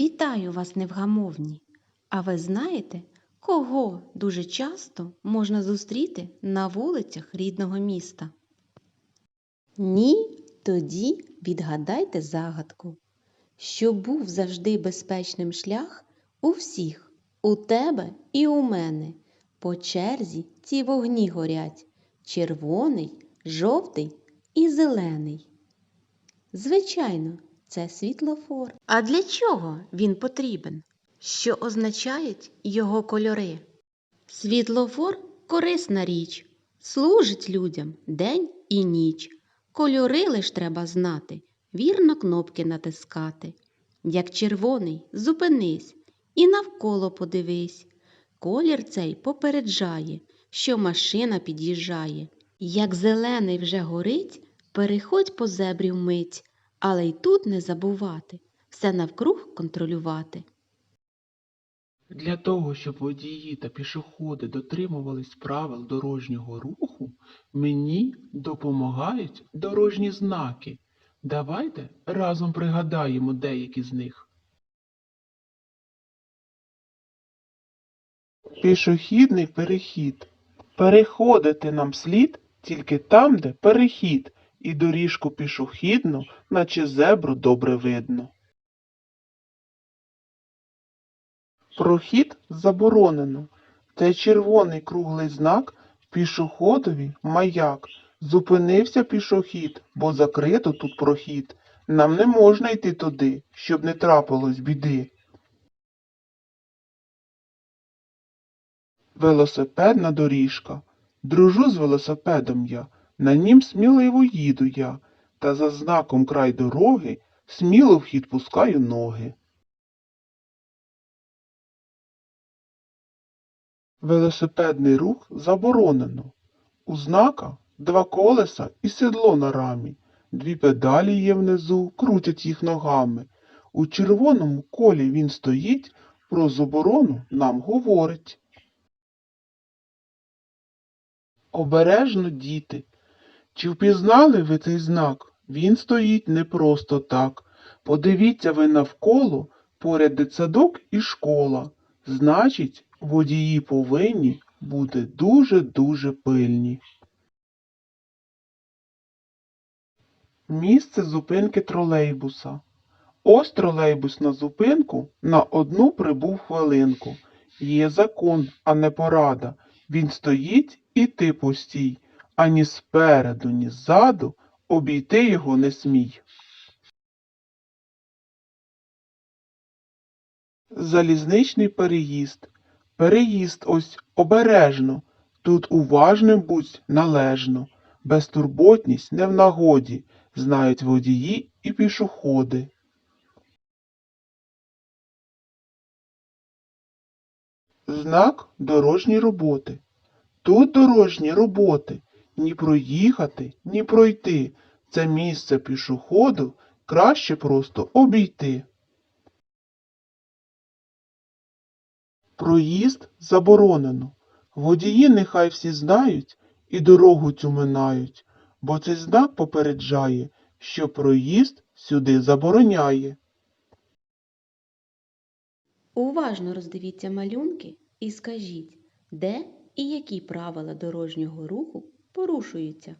Вітаю вас, невгамовні! А ви знаєте, кого дуже часто можна зустріти на вулицях рідного міста? Ні, тоді відгадайте загадку, що був завжди безпечним шлях у всіх, у тебе і у мене. По черзі ці вогні горять червоний, жовтий і зелений. Звичайно, це світлофор. А для чого він потрібен? Що означають його кольори? Світлофор корисна річ, служить людям день і ніч. Кольори лиш треба знати, вірно кнопки натискати. Як червоний, зупинись і навколо подивись. Колір цей попереджає, що машина під'їжджає. Як зелений вже горить, переходь по зебрі вмить, але й тут не забувати, все навкруг контролювати. Для того, щоб водії та пішоходи дотримувались правил дорожнього руху, мені допомагають дорожні знаки. Давайте разом пригадаємо деякі з них. Пішохідний перехід. Переходити нам слід тільки там, де перехід, і доріжку пішохідну, наче зебру добре видно. Прохід заборонено. Це червоний круглий знак пішоходові маяк. Зупинився пішохід, бо закрито тут прохід. Нам не можна йти туди, щоб не трапилось біди. Велосипедна доріжка. Дружу з велосипедом я, на нім сміливо їду я, та за знаком край дороги сміло в хід пускаю ноги. Велосипедний рух заборонено. У знака два колеса і седло на рамі. Дві педалі є внизу, крутять їх ногами. У червоному колі він стоїть, про заборону нам говорить. Обережно, діти. Чи впізнали ви цей знак? Він стоїть не просто так. Подивіться ви навколо, поряд дитсадок і школа. Значить, водії повинні бути дуже-дуже пильні. Місце зупинки тролейбуса. Ось тролейбус на зупинку на одну прибув хвилинку. Є закон, а не порада. Він стоїть і ти постій, ані спереду, ні ззаду обійти його не смій. Залізничний переїзд. Переїзд ось обережно. Тут уважним будь належно. Безтурботність не в нагоді, знають водії і пішоходи. Знак дорожні роботи. Тут дорожні роботи. Ні проїхати, ні пройти. Це місце пішоходу краще просто обійти. Проїзд заборонено. Водії нехай всі знають і дорогу цю минають, бо цей знак попереджає, що проїзд сюди забороняє. Уважно роздивіться малюнки і скажіть, де і які правила дорожнього руху порушуються.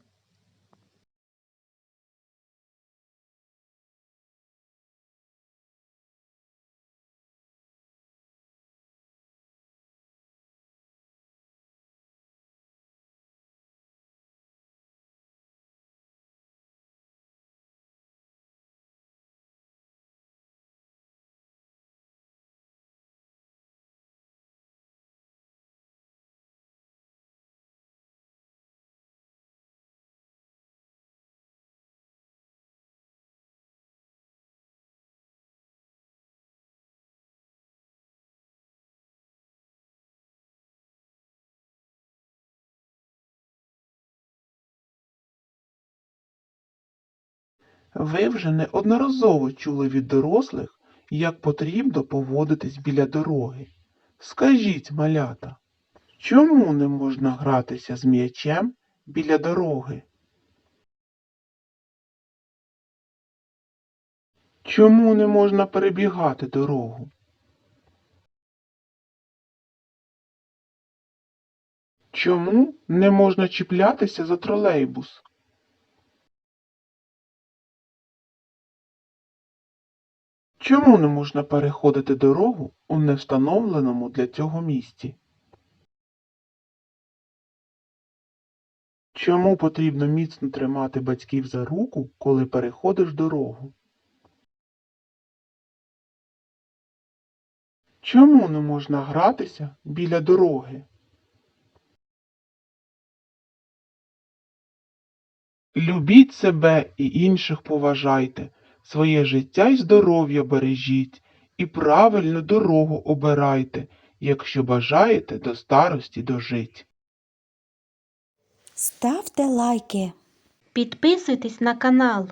Ви вже неодноразово чули від дорослих, як потрібно поводитись біля дороги. Скажіть, малята, чому не можна гратися з м'ячем біля дороги? Чому не можна перебігати дорогу? Чому не можна чіплятися за тролейбус? Чому не можна переходити дорогу у невстановленому для цього місці? Чому потрібно міцно тримати батьків за руку, коли переходиш дорогу? Чому не можна гратися біля дороги? Любіть себе і інших поважайте, своє життя й здоров'я бережіть, і правильну дорогу обирайте, якщо бажаєте до старості дожить. Ставте лайки. Підписуйтесь на канал.